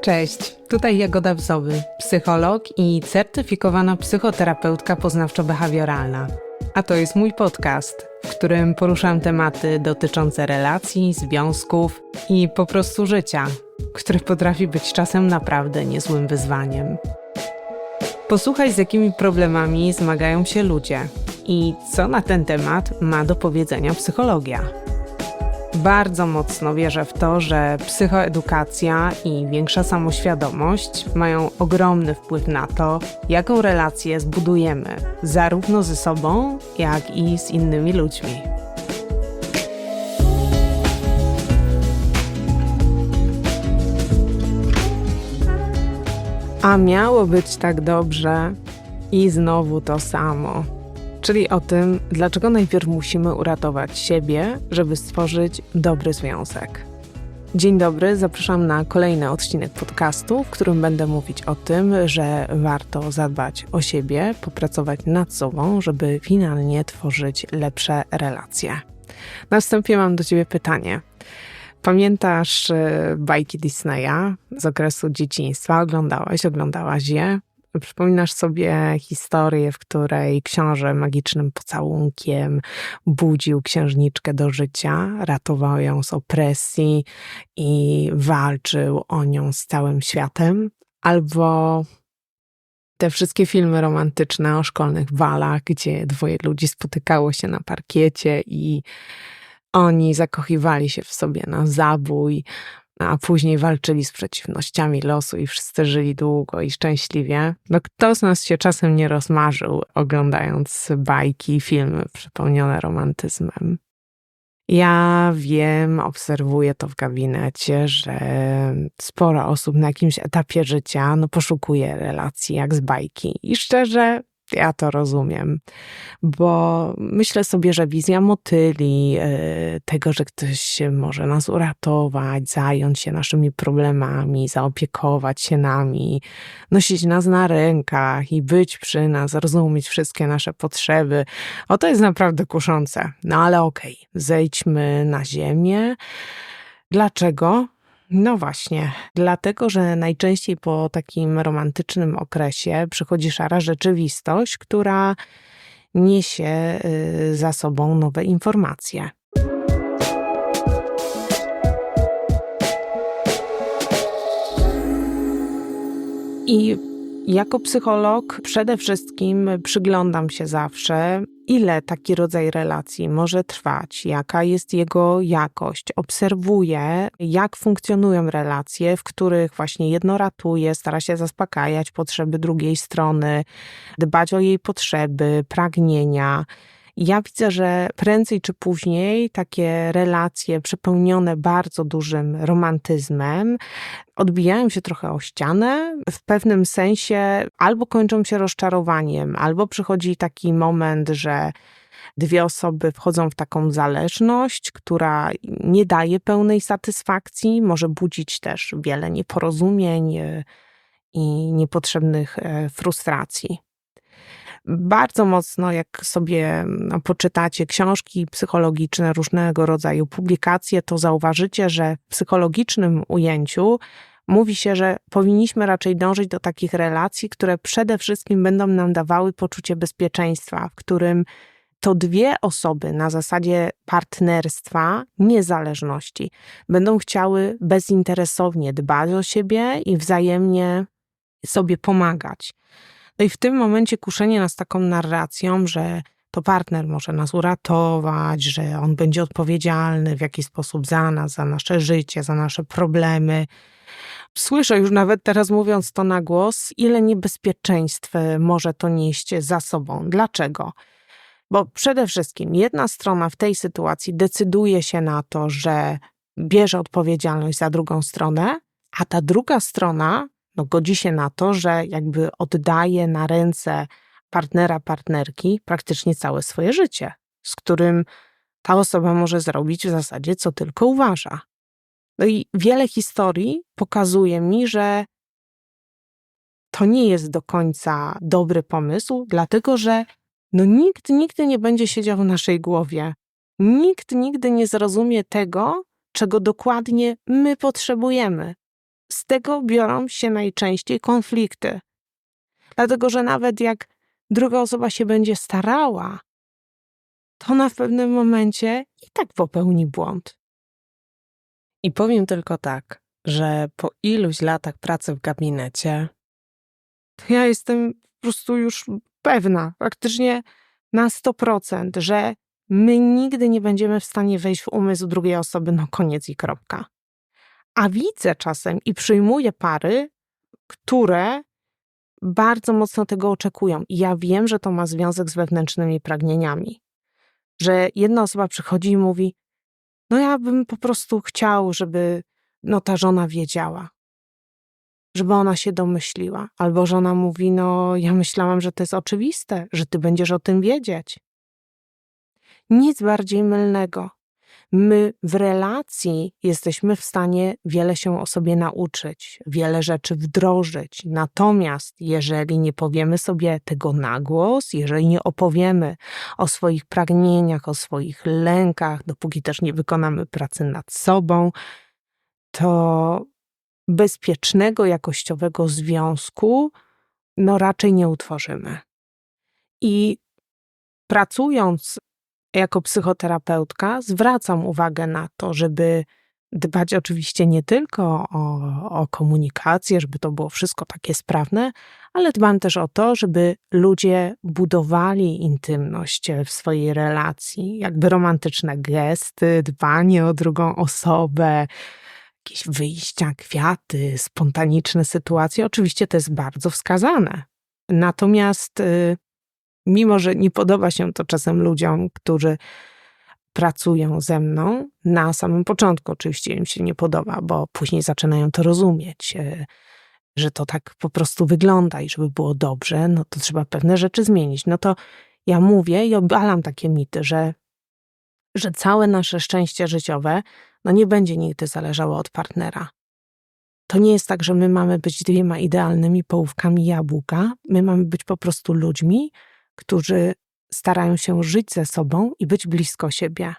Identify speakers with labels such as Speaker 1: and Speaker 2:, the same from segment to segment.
Speaker 1: Cześć, tutaj Jagoda Wzowy, psycholog i certyfikowana psychoterapeutka poznawczo-behawioralna. A to jest mój podcast, w którym poruszam tematy dotyczące relacji, związków i po prostu życia, które potrafi być czasem naprawdę niezłym wyzwaniem. Posłuchaj, z jakimi problemami zmagają się ludzie i co na ten temat ma do powiedzenia psychologia. Bardzo mocno wierzę w to, że psychoedukacja i większa samoświadomość mają ogromny wpływ na to, jaką relację zbudujemy, zarówno ze sobą, jak i z innymi ludźmi. A miało być tak dobrze i znowu to samo. Czyli o tym, dlaczego najpierw musimy uratować siebie, żeby stworzyć dobry związek. Dzień dobry, zapraszam na kolejny odcinek podcastu, w którym będę mówić o tym, że warto zadbać o siebie, popracować nad sobą, żeby finalnie tworzyć lepsze relacje. Na wstępie mam do Ciebie pytanie. Pamiętasz e, bajki Disneya z okresu dzieciństwa? Oglądałaś, oglądałaś je? Przypominasz sobie historię, w której książę magicznym pocałunkiem budził księżniczkę do życia, ratował ją z opresji i walczył o nią z całym światem? Albo te wszystkie filmy romantyczne o szkolnych walach, gdzie dwoje ludzi spotykało się na parkiecie i oni zakochiwali się w sobie na zabój, a później walczyli z przeciwnościami losu i wszyscy żyli długo i szczęśliwie. No kto z nas się czasem nie rozmarzył, oglądając bajki i filmy przepełnione romantyzmem? Ja wiem, obserwuję to w gabinecie, że sporo osób na jakimś etapie życia no, poszukuje relacji jak z bajki. I szczerze, ja to rozumiem, bo myślę sobie, że wizja motyli, e, tego, że ktoś może nas uratować, zająć się naszymi problemami, zaopiekować się nami, nosić nas na rękach i być przy nas, rozumieć wszystkie nasze potrzeby, o to jest naprawdę kuszące. No ale okej, okay, zejdźmy na ziemię. Dlaczego? No właśnie, dlatego że najczęściej po takim romantycznym okresie przychodzi szara rzeczywistość, która niesie y, za sobą nowe informacje. I jako psycholog przede wszystkim przyglądam się zawsze, ile taki rodzaj relacji może trwać, jaka jest jego jakość. Obserwuję, jak funkcjonują relacje, w których właśnie jedno ratuje, stara się zaspokajać potrzeby drugiej strony, dbać o jej potrzeby, pragnienia ja widzę, że prędzej czy później takie relacje przepełnione bardzo dużym romantyzmem odbijają się trochę o ścianę, w pewnym sensie albo kończą się rozczarowaniem, albo przychodzi taki moment, że dwie osoby wchodzą w taką zależność, która nie daje pełnej satysfakcji, może budzić też wiele nieporozumień e, i niepotrzebnych e, frustracji bardzo mocno, jak sobie no, poczytacie książki psychologiczne, różnego rodzaju publikacje, to zauważycie, że w psychologicznym ujęciu mówi się, że powinniśmy raczej dążyć do takich relacji, które przede wszystkim będą nam dawały poczucie bezpieczeństwa, w którym to dwie osoby na zasadzie partnerstwa, niezależności, będą chciały bezinteresownie dbać o siebie i wzajemnie sobie pomagać. No i w tym momencie kuszenie nas taką narracją, że to partner może nas uratować, że on będzie odpowiedzialny w jakiś sposób za nas, za nasze życie, za nasze problemy. Słyszę już nawet teraz mówiąc to na głos, ile niebezpieczeństw może to nieść za sobą. Dlaczego? Bo przede wszystkim jedna strona w tej sytuacji decyduje się na to, że bierze odpowiedzialność za drugą stronę, a ta druga strona no, godzi się na to, że jakby oddaje na ręce partnera, partnerki praktycznie całe swoje życie, z którym ta osoba może zrobić w zasadzie co tylko uważa. No i wiele historii pokazuje mi, że to nie jest do końca dobry pomysł, dlatego że no nikt nigdy nie będzie siedział w naszej głowie. Nikt nigdy nie zrozumie tego, czego dokładnie my potrzebujemy. Z tego biorą się najczęściej konflikty. Dlatego, że nawet jak druga osoba się będzie starała, to ona w pewnym momencie i tak popełni błąd. I powiem tylko tak, że po iluś latach pracy w gabinecie, to ja jestem po prostu już pewna, praktycznie na 100%, że my nigdy nie będziemy w stanie wejść w umysł drugiej osoby, no koniec i kropka. A widzę czasem i przyjmuję pary, które bardzo mocno tego oczekują. I ja wiem, że to ma związek z wewnętrznymi pragnieniami. Że jedna osoba przychodzi i mówi: No, ja bym po prostu chciał, żeby no, ta żona wiedziała, żeby ona się domyśliła. Albo żona mówi: No, ja myślałam, że to jest oczywiste, że ty będziesz o tym wiedzieć. Nic bardziej mylnego. My w relacji jesteśmy w stanie wiele się o sobie nauczyć, wiele rzeczy wdrożyć. Natomiast jeżeli nie powiemy sobie tego na głos, jeżeli nie opowiemy o swoich pragnieniach, o swoich lękach, dopóki też nie wykonamy pracy nad sobą, to bezpiecznego, jakościowego związku no raczej nie utworzymy. I pracując jako psychoterapeutka zwracam uwagę na to, żeby dbać oczywiście nie tylko o, o, komunikację, żeby to było wszystko takie sprawne, ale dbam też o to, żeby ludzie budowali intymność w swojej relacji, jakby romantyczne gesty, dbanie o drugą osobę, jakieś wyjścia, kwiaty, spontaniczne sytuacje. Oczywiście to jest bardzo wskazane. Natomiast y, mimo że nie podoba się to czasem ludziom, którzy pracują ze mną, na samym początku oczywiście im się nie podoba, bo później zaczynają to rozumieć, e, że to tak po prostu wygląda i żeby było dobrze, no to trzeba pewne rzeczy zmienić. No to ja mówię i obalam takie mity, że, że całe nasze szczęście życiowe no nie będzie nigdy zależało od partnera. To nie jest tak, że my mamy być dwiema idealnymi połówkami jabłka. My mamy być po prostu ludźmi, którzy starają się żyć ze sobą i być blisko siebie.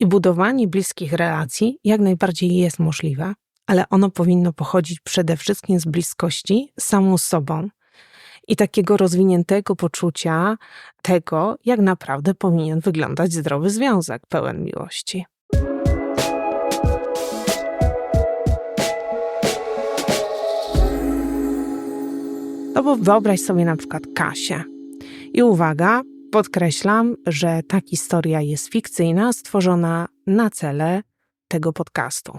Speaker 1: I budowanie bliskich relacji jak najbardziej jest możliwe, ale ono powinno pochodzić przede wszystkim z bliskości samą sobą i takiego rozwiniętego poczucia tego, jak naprawdę powinien wyglądać zdrowy związek pełen miłości. No bo wyobraź sobie na przykład Kasię. I uwaga, podkreślam, że ta historia jest fikcyjna, stworzona na cele tego podcastu.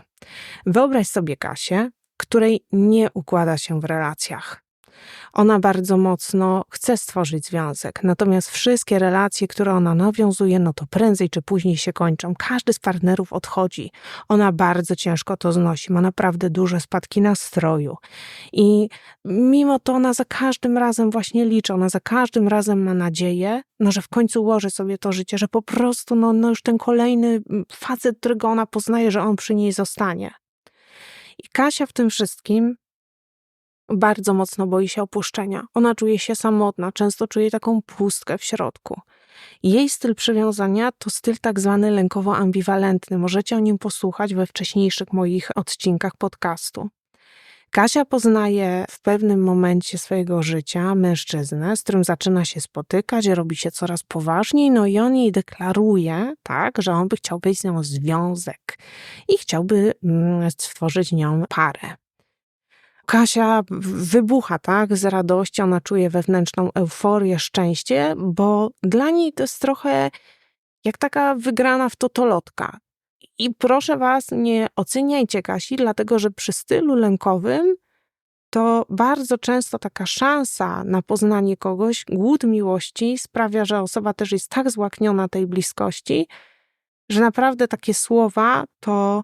Speaker 1: Wyobraź sobie Kasię, której nie układa się w relacjach. Ona bardzo mocno chce stworzyć związek, natomiast wszystkie relacje, które ona nawiązuje, no to prędzej czy później się kończą. Każdy z partnerów odchodzi. Ona bardzo ciężko to znosi, ma naprawdę duże spadki nastroju. I mimo to ona za każdym razem właśnie liczy, ona za każdym razem ma nadzieję, no, że w końcu ułoży sobie to życie, że po prostu no, no już ten kolejny facet, którego ona poznaje, że on przy niej zostanie. I Kasia w tym wszystkim bardzo mocno boi się opuszczenia. Ona czuje się samotna, często czuje taką pustkę w środku. Jej styl przywiązania to styl tak zwany lękowo-ambiwalentny. Możecie o nim posłuchać we wcześniejszych moich odcinkach podcastu. Kasia poznaje w pewnym momencie swojego życia mężczyznę, z którym zaczyna się spotykać, robi się coraz poważniej, no i on jej deklaruje, tak, że on by chciał być z nią związek i chciałby mm, stworzyć nią parę. Kasia wybucha, tak, z radości, ona czuje wewnętrzną euforię, szczęście, bo dla niej to jest trochę jak taka wygrana w totolotka. I proszę was, nie oceniajcie Kasi, dlatego że przy stylu lękowym to bardzo często taka szansa na poznanie kogoś, głód miłości sprawia, że osoba też jest tak złakniona tej bliskości, że naprawdę takie słowa to,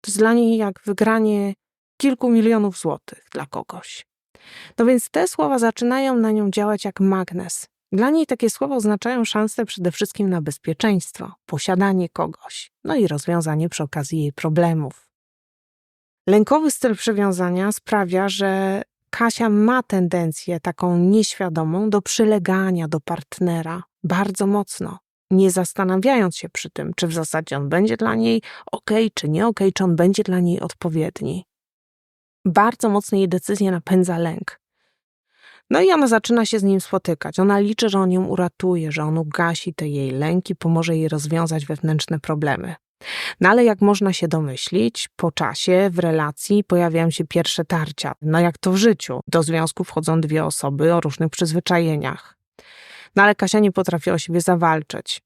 Speaker 1: to jest dla niej jak wygranie kilku milionów złotych dla kogoś. No więc te słowa zaczynają na nią działać jak magnes. Dla niej takie słowa oznaczają szansę przede wszystkim na bezpieczeństwo, posiadanie kogoś, no i rozwiązanie przy okazji jej problemów. Lękowy styl przywiązania sprawia, że Kasia ma tendencję taką nieświadomą do przylegania do partnera bardzo mocno, nie zastanawiając się przy tym, czy w zasadzie on będzie dla niej ok, czy nie ok, czy on będzie dla niej odpowiedni. Bardzo mocno jej decyzję napędza lęk. No i ona zaczyna się z nim spotykać. Ona liczy, że on ją uratuje, że on ugasi te jej lęki, pomoże jej rozwiązać wewnętrzne problemy. No ale jak można się domyślić, po czasie w relacji pojawiają się pierwsze tarcia. No jak to w życiu. Do związku wchodzą dwie osoby o różnych przyzwyczajeniach. No ale Kasia nie potrafi o siebie zawalczyć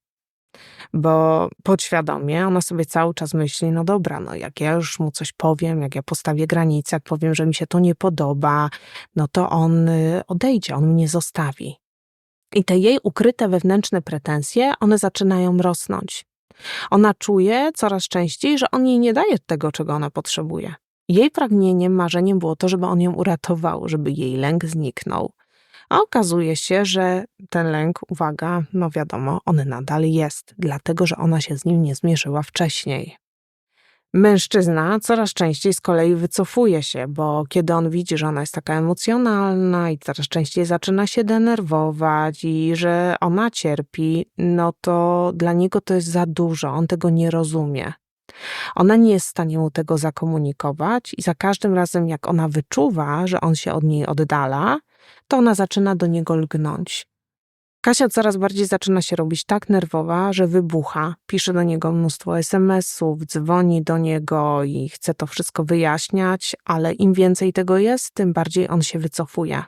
Speaker 1: bo podświadomie ona sobie cały czas myśli, no dobra, no jak ja już mu coś powiem, jak ja postawię granicę, jak powiem, że mi się to nie podoba, no to on y, odejdzie, on mnie zostawi. I te jej ukryte wewnętrzne pretensje, one zaczynają rosnąć. Ona czuje coraz częściej, że on jej nie daje tego, czego ona potrzebuje. Jej pragnieniem, marzeniem było to, żeby on ją uratował, żeby jej lęk zniknął. A okazuje się, że ten lęk, uwaga, no wiadomo, on nadal jest, dlatego że ona się z nim nie zmierzyła wcześniej. Mężczyzna coraz częściej z kolei wycofuje się, bo kiedy on widzi, że ona jest taka emocjonalna i coraz częściej zaczyna się denerwować i że ona cierpi, no to dla niego to jest za dużo, on tego nie rozumie. Ona nie jest w stanie mu tego zakomunikować, i za każdym razem, jak ona wyczuwa, że on się od niej oddala, to ona zaczyna do niego lgnąć. Kasia coraz bardziej zaczyna się robić tak nerwowa, że wybucha. Pisze do niego mnóstwo SMS-ów, dzwoni do niego i chce to wszystko wyjaśniać, ale im więcej tego jest, tym bardziej on się wycofuje.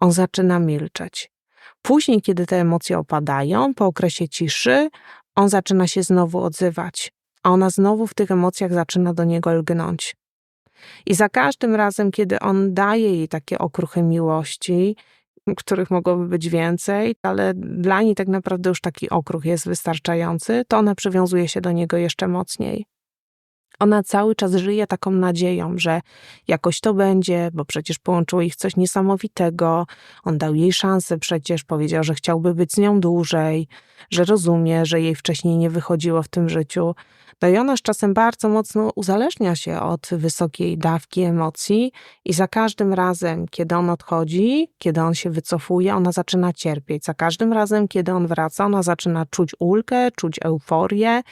Speaker 1: On zaczyna milczeć. Później, kiedy te emocje opadają, po okresie ciszy, on zaczyna się znowu odzywać, a ona znowu w tych emocjach zaczyna do niego lgnąć. I za każdym razem, kiedy on daje jej takie okruchy miłości, których mogłoby być więcej, ale dla niej tak naprawdę już taki okruch jest wystarczający, to ona przywiązuje się do niego jeszcze mocniej. Ona cały czas żyje taką nadzieją, że jakoś to będzie, bo przecież połączyło ich coś niesamowitego. On dał jej szansę, przecież powiedział, że chciałby być z nią dłużej, że rozumie, że jej wcześniej nie wychodziło w tym życiu. No i ona z czasem bardzo mocno uzależnia się od wysokiej dawki emocji, i za każdym razem, kiedy on odchodzi, kiedy on się wycofuje, ona zaczyna cierpieć. Za każdym razem, kiedy on wraca, ona zaczyna czuć ulgę, czuć euforię.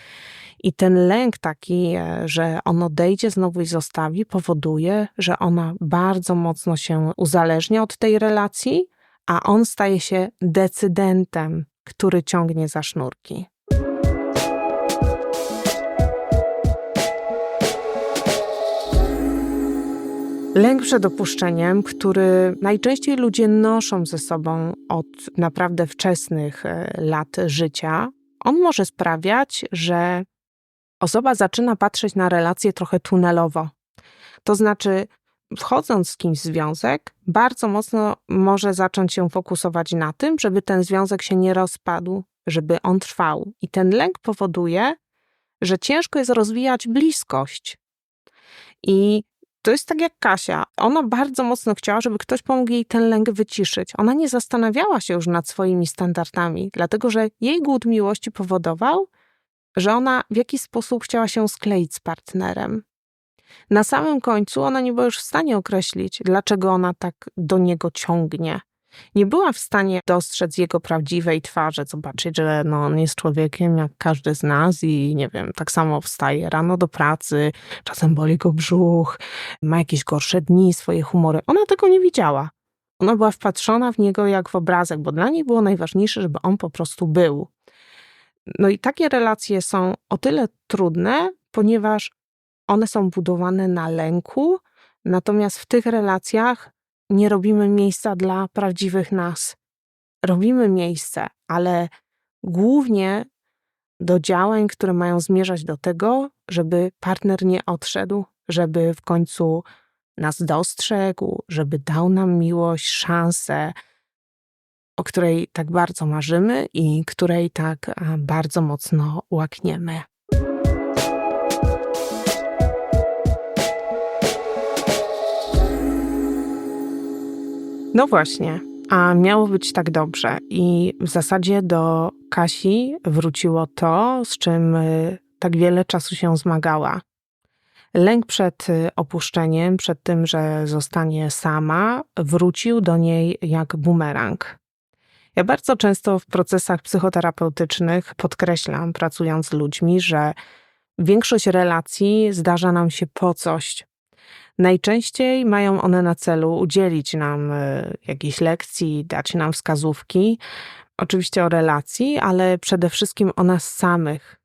Speaker 1: I ten lęk taki, e, że on odejdzie znowu i zostawi, powoduje, że ona bardzo mocno się uzależnia od tej relacji, a on staje się decydentem, który ciągnie za sznurki. Lęk przed opuszczeniem, który najczęściej ludzie noszą ze sobą od naprawdę wczesnych e, lat życia, on może sprawiać, że osoba zaczyna patrzeć na relacje trochę tunelowo. To znaczy, wchodząc z kimś w związek, bardzo mocno może zacząć się fokusować na tym, żeby ten związek się nie rozpadł, żeby on trwał. I ten lęk powoduje, że ciężko jest rozwijać bliskość. I to jest tak jak Kasia. Ona bardzo mocno chciała, żeby ktoś pomógł jej ten lęk wyciszyć. Ona nie zastanawiała się już nad swoimi standardami, dlatego że jej głód miłości powodował, że ona w jakiś sposób chciała się skleić z partnerem. Na samym końcu ona nie była już w stanie określić, dlaczego ona tak do niego ciągnie. Nie była w stanie dostrzec jego prawdziwej twarzy, zobaczyć, że no, on jest człowiekiem jak każdy z nas i nie wiem, tak samo wstaje rano do pracy, czasem boli go brzuch, ma jakieś gorsze dni, swoje humory. Ona tego nie widziała. Ona była wpatrzona w niego jak w obrazek, bo dla niej było najważniejsze, żeby on po prostu był. No i takie relacje są o tyle trudne, ponieważ one są budowane na lęku, natomiast w tych relacjach nie robimy miejsca dla prawdziwych nas. Robimy miejsce, ale głównie do działań, które mają zmierzać do tego, żeby partner nie odszedł, żeby w końcu nas dostrzegł, żeby dał nam miłość, szansę, o której tak bardzo marzymy i której tak bardzo mocno łakniemy. No właśnie, a miało być tak dobrze. I w zasadzie do Kasi wróciło to, z czym y, tak wiele czasu się zmagała. Lęk przed y, opuszczeniem, przed tym, że zostanie sama, wrócił do niej jak bumerang. Ja bardzo często w procesach psychoterapeutycznych podkreślam, pracując z ludźmi, że większość relacji zdarza nam się po coś, Najczęściej mają one na celu udzielić nam e, jakiejś lekcji, dać nam wskazówki, oczywiście o relacji, ale przede wszystkim o nas samych.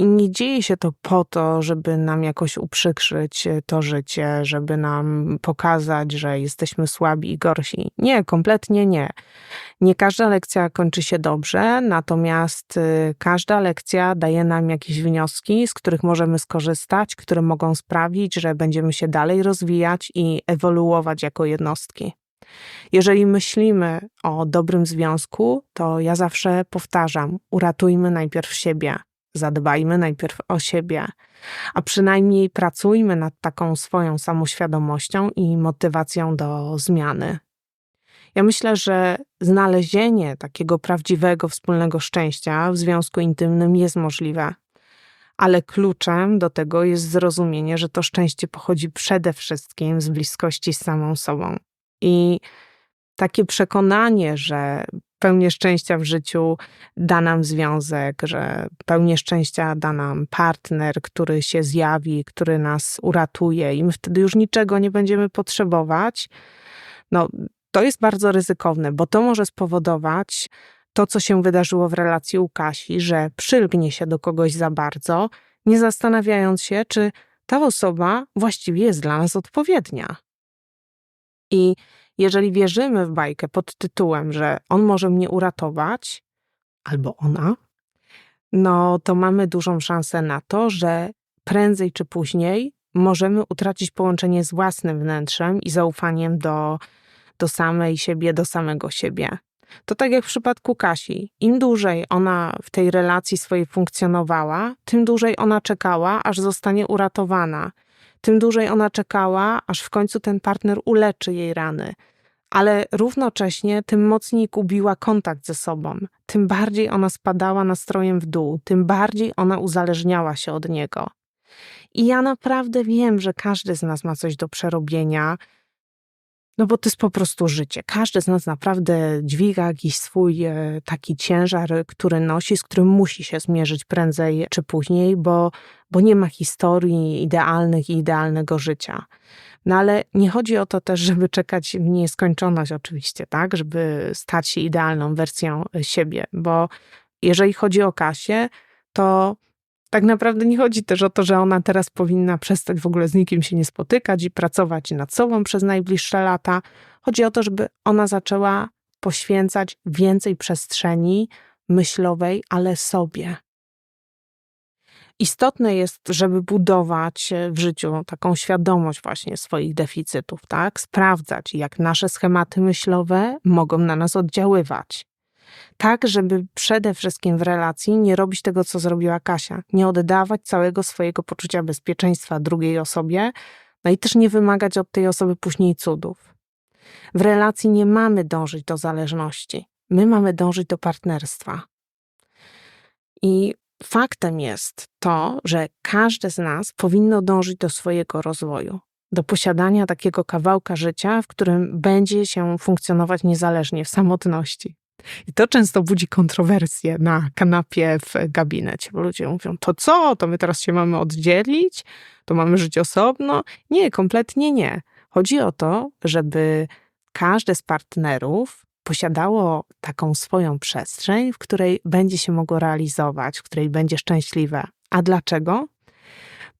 Speaker 1: I nie dzieje się to po to, żeby nam jakoś uprzykrzyć e, to życie, żeby nam pokazać, że jesteśmy słabi i gorsi. Nie, kompletnie nie. Nie każda lekcja kończy się dobrze, natomiast y, każda lekcja daje nam jakieś wnioski, z których możemy skorzystać, które mogą sprawić, że będziemy się dalej rozwijać i ewoluować jako jednostki. Jeżeli myślimy o dobrym związku, to ja zawsze powtarzam: uratujmy najpierw siebie, zadbajmy najpierw o siebie, a przynajmniej pracujmy nad taką swoją samoświadomością i motywacją do zmiany. Ja myślę, że znalezienie takiego prawdziwego wspólnego szczęścia w związku intymnym jest możliwe. Ale kluczem do tego jest zrozumienie, że to szczęście pochodzi przede wszystkim z bliskości z samą sobą. I takie przekonanie, że pełnię szczęścia w życiu da nam związek, że pełnię szczęścia da nam partner, który się zjawi, który nas uratuje, i my wtedy już niczego nie będziemy potrzebować. No, to jest bardzo ryzykowne, bo to może spowodować to, co się wydarzyło w relacji u Kasi, że przylgnie się do kogoś za bardzo, nie zastanawiając się, czy ta osoba właściwie jest dla nas odpowiednia. I jeżeli wierzymy w bajkę pod tytułem, że on może mnie uratować, albo ona, no to mamy dużą szansę na to, że prędzej czy później możemy utracić połączenie z własnym wnętrzem i zaufaniem do do samej siebie, do samego siebie. To tak jak w przypadku Kasi. Im dłużej ona w tej relacji swojej funkcjonowała, tym dłużej ona czekała, aż zostanie uratowana. Tym dłużej ona czekała, aż w końcu ten partner uleczy jej rany. Ale równocześnie tym mocniej gubiła kontakt ze sobą, tym bardziej ona spadała nastrojem w dół, tym bardziej ona uzależniała się od niego. I ja naprawdę wiem, że każdy z nas ma coś do przerobienia, no bo to jest po prostu życie. Każdy z nas naprawdę dźwiga jakiś swój e, taki ciężar, który nosi, z którym musi się zmierzyć prędzej czy później, bo, bo nie ma historii idealnych i idealnego życia. No ale nie chodzi o to też, żeby czekać w nieskończoność oczywiście, tak? Żeby stać się idealną wersją siebie, bo jeżeli chodzi o Kasię, to tak naprawdę nie chodzi też o to, że ona teraz powinna przestać w ogóle z nikim się nie spotykać i pracować nad sobą przez najbliższe lata. Chodzi o to, żeby ona zaczęła poświęcać więcej przestrzeni myślowej, ale sobie. Istotne jest, żeby budować w życiu taką świadomość właśnie swoich deficytów, tak? Sprawdzać, jak nasze schematy myślowe mogą na nas oddziaływać tak, żeby przede wszystkim w relacji nie robić tego, co zrobiła Kasia, nie oddawać całego swojego poczucia bezpieczeństwa drugiej osobie, no i też nie wymagać od tej osoby później cudów. W relacji nie mamy dążyć do zależności, my mamy dążyć do partnerstwa. I faktem jest to, że każde z nas powinno dążyć do swojego rozwoju, do posiadania takiego kawałka życia, w którym będzie się funkcjonować niezależnie w samotności. I to często budzi kontrowersje na kanapie w gabinecie, bo ludzie mówią, to co, to my teraz się mamy oddzielić, to mamy żyć osobno? Nie, kompletnie nie. Chodzi o to, żeby każde z partnerów posiadało taką swoją przestrzeń, w której będzie się mogło realizować, w której będzie szczęśliwe. A dlaczego?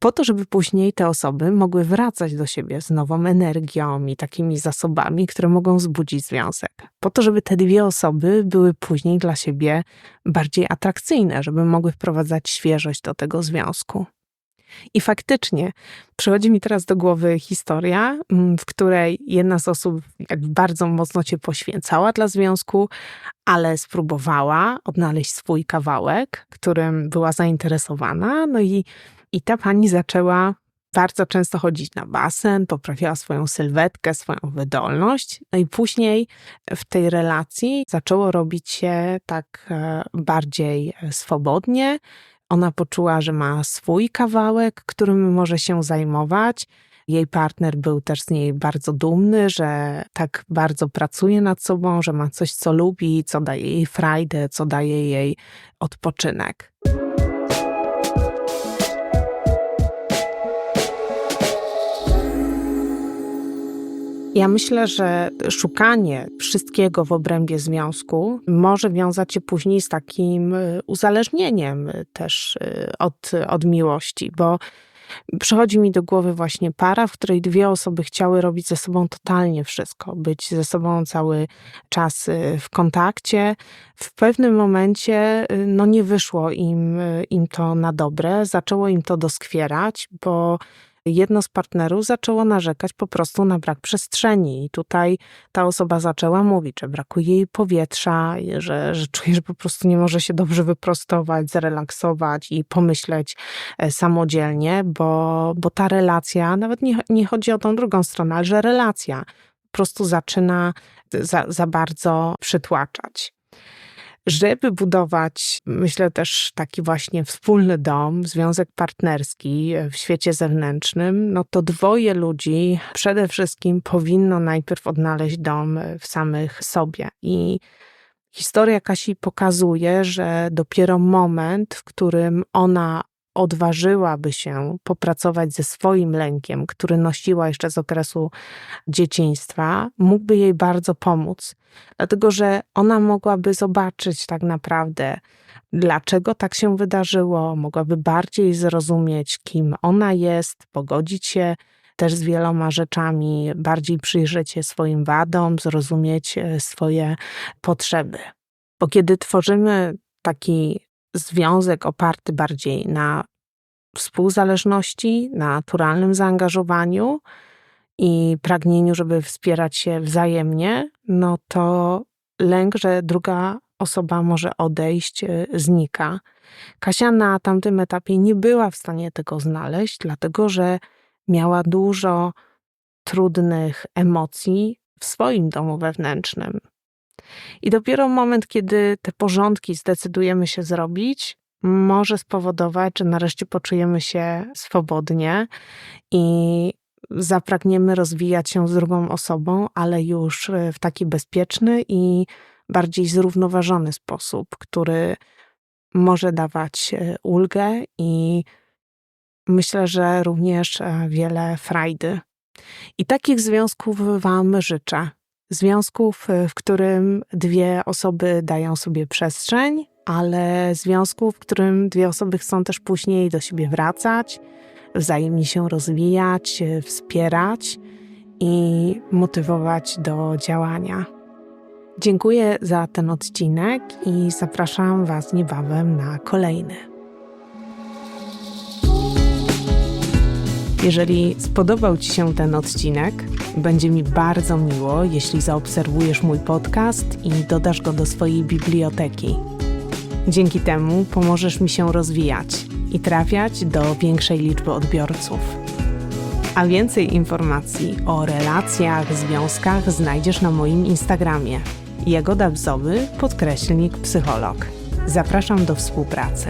Speaker 1: Po to, żeby później te osoby mogły wracać do siebie z nową energią i takimi zasobami, które mogą wzbudzić związek. Po to, żeby te dwie osoby były później dla siebie bardziej atrakcyjne, żeby mogły wprowadzać świeżość do tego związku. I faktycznie przychodzi mi teraz do głowy historia, mm, w której jedna z osób jak bardzo mocno się poświęcała dla związku, ale spróbowała odnaleźć swój kawałek, którym była zainteresowana, no i i ta pani zaczęła bardzo często chodzić na basen, poprawiała swoją sylwetkę, swoją wydolność. No i później w tej relacji zaczęło robić się tak e, bardziej e, swobodnie. Ona poczuła, że ma swój kawałek, którym może się zajmować. Jej partner był też z niej bardzo dumny, że tak bardzo pracuje nad sobą, że ma coś, co lubi, co daje jej frajdę, co daje jej odpoczynek. Ja myślę, że szukanie wszystkiego w obrębie związku może wiązać się później z takim y, uzależnieniem y, też y, od, od miłości, bo Przychodzi mi do głowy właśnie para, w której dwie osoby chciały robić ze sobą totalnie wszystko, być ze sobą cały czas w kontakcie. W pewnym momencie no nie wyszło im, im to na dobre, zaczęło im to doskwierać, bo jedno z partnerów zaczęło narzekać po prostu na brak przestrzeni. I tutaj ta osoba zaczęła mówić, że brakuje jej powietrza, że, że czuje, że po prostu nie może się dobrze wyprostować, zrelaksować i pomyśleć e, samodzielnie, bo, bo ta relacja, nawet nie, nie chodzi o tą drugą stronę, ale że relacja po prostu zaczyna za, za bardzo przytłaczać żeby budować, myślę też taki właśnie wspólny dom, związek partnerski w świecie zewnętrznym, no to dwoje ludzi przede wszystkim powinno najpierw odnaleźć dom w samych sobie. I historia Kasi pokazuje, że dopiero moment, w którym ona odważyłaby się popracować ze swoim lękiem, który nosiła jeszcze z okresu dzieciństwa, mógłby jej bardzo pomóc. Dlatego, że ona mogłaby zobaczyć tak naprawdę, dlaczego tak się wydarzyło, mogłaby bardziej zrozumieć, kim ona jest, pogodzić się też z wieloma rzeczami, bardziej przyjrzeć się swoim wadom, zrozumieć e, swoje potrzeby. Bo kiedy tworzymy taki związek oparty bardziej na współzależności, na naturalnym zaangażowaniu i pragnieniu, żeby wspierać się wzajemnie, no to lęk, że druga osoba może odejść, y, znika. Kasia na tamtym etapie nie była w stanie tego znaleźć, dlatego że miała dużo trudnych emocji w swoim domu wewnętrznym. I dopiero moment, kiedy te porządki zdecydujemy się zrobić, może spowodować, że nareszcie poczujemy się swobodnie i zapragniemy rozwijać się z drugą osobą, ale już w taki bezpieczny i bardziej zrównoważony sposób, który może dawać e, ulgę i myślę, że również e, wiele frajdy. I takich związków Wam życzę związków, e, w którym dwie osoby dają sobie przestrzeń, ale związków, w którym dwie osoby chcą też później do siebie wracać, wzajemnie się rozwijać, e, wspierać i motywować do działania. Dziękuję za ten odcinek i zapraszam Was niebawem na kolejny. Jeżeli spodobał Ci się ten odcinek, będzie mi bardzo miło, jeśli zaobserwujesz mój podcast i dodasz go do swojej biblioteki. Dzięki temu pomożesz mi się rozwijać i trafiać do większej liczby odbiorców. A więcej informacji o relacjach, związkach znajdziesz na moim Instagramie. Jagoda Bzowy podkreślnik psycholog. Zapraszam do współpracy.